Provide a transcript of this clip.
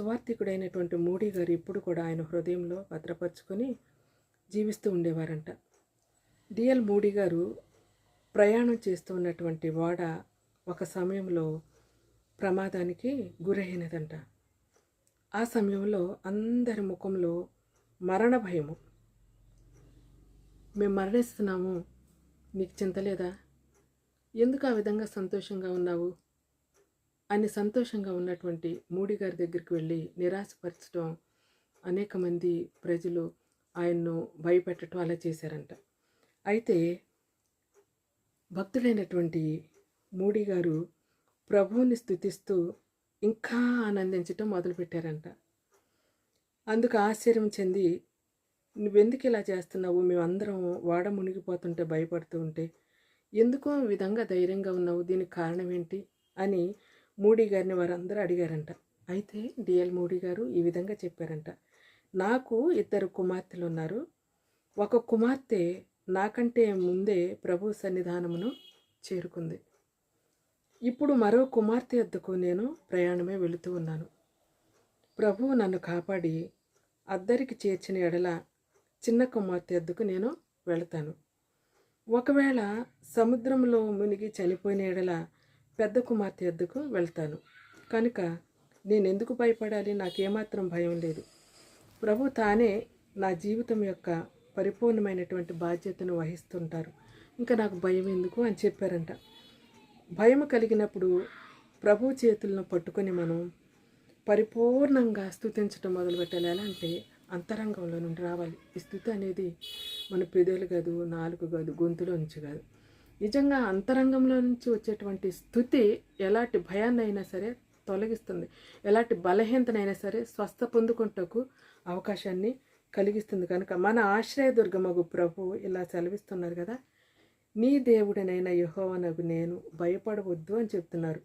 సువార్థికుడైనటువంటి మోడీ గారు ఇప్పుడు కూడా ఆయన హృదయంలో భద్రపరుచుకొని జీవిస్తూ ఉండేవారంట. డిఎల్ మోడీ గారు ప్రయాణం చేస్తూ ఉన్నటువంటి ఓడ ఒక సమయంలో ప్రమాదానికి గురైనదంట ఆ సమయంలో అందరి ముఖంలో మరణ భయము. మేము మరణిస్తున్నాము. నీకు చింత లేదా? ఎందుకు ఆ విధంగా సంతోషంగా ఉన్నావు? ఆయన సంతోషంగా ఉన్నటువంటి మూడి గారి దగ్గరికి వెళ్ళి నిరాశపరచడం అనేక మంది ప్రజలు ఆయన్ను భయపెట్టడం అలా చేశారంట. అయితే భక్తుడైనటువంటి మూడి గారు ప్రభువుని స్థుతిస్తూ ఇంకా ఆనందించటం మొదలుపెట్టారంట. అందుకు ఆశ్చర్యం చెంది నువ్వెందుకు ఇలా చేస్తున్నావు? మేమందరం వాడ మునిగిపోతుంటే భయపడుతూ ఉంటే ఎందుకో విధంగా ధైర్యంగా ఉన్నావు? దీనికి కారణం ఏంటి? అని మూడీ గారిని వారందరూ అడిగారంట. అయితే డిఎల్ మూడీ గారు ఈ విధంగా చెప్పారంట. నాకు ఇద్దరు కుమార్తెలు ఉన్నారు. ఒక కుమార్తె నాకంటే ముందే ప్రభు సన్నిధానమును చేరుకుంది. ఇప్పుడు మరో కుమార్తె వద్దకు నేను ప్రయాణమే వెళుతూ ఉన్నాను. ప్రభువు నన్ను కాపాడి అద్దరికి చేర్చిన ఎడల చిన్న కుమార్తె వద్దకు నేను వెళతాను. ఒకవేళ సముద్రంలో మునిగి చనిపోయిన ఎడల పెద్ద కుమార్తె ఎద్దుకు వెళ్తాను. కనుక నేను ఎందుకు భయపడాలి? నాకేమాత్రం భయం లేదు. ప్రభు తానే నా జీవితం యొక్క పరిపూర్ణమైనటువంటి బాధ్యతను వహిస్తుంటారు. ఇంకా నాకు భయం ఎందుకు అని చెప్పారంట. భయం కలిగినప్పుడు ప్రభు చేతులను పట్టుకొని మనం పరిపూర్ణంగా స్థుతించడం మొదలుపెట్టాలి ఎలా అంటే అంతరంగంలో నుండి రావాలి. ఈ స్థుతి అనేది మన పెదవులు కాదు నాలుగు కాదు గొంతులో నుంచి కాదు. నిజంగా అంతరంగంలో నుంచి వచ్చేటువంటి స్థుతి ఎలాంటి భయాన్ని అయినా సరే తొలగిస్తుంది. ఎలాంటి బలహీనతనైనా సరే స్వస్థ పొందుకుంటకు అవకాశాన్ని కలిగిస్తుంది. కనుక మన ఆశ్రయదుర్గమగు ప్రభు ఇలా సెలవిస్తున్నారు కదా నీ దేవుడనైన యహోవనగు నేను భయపడవద్దు అని చెప్తున్నారు.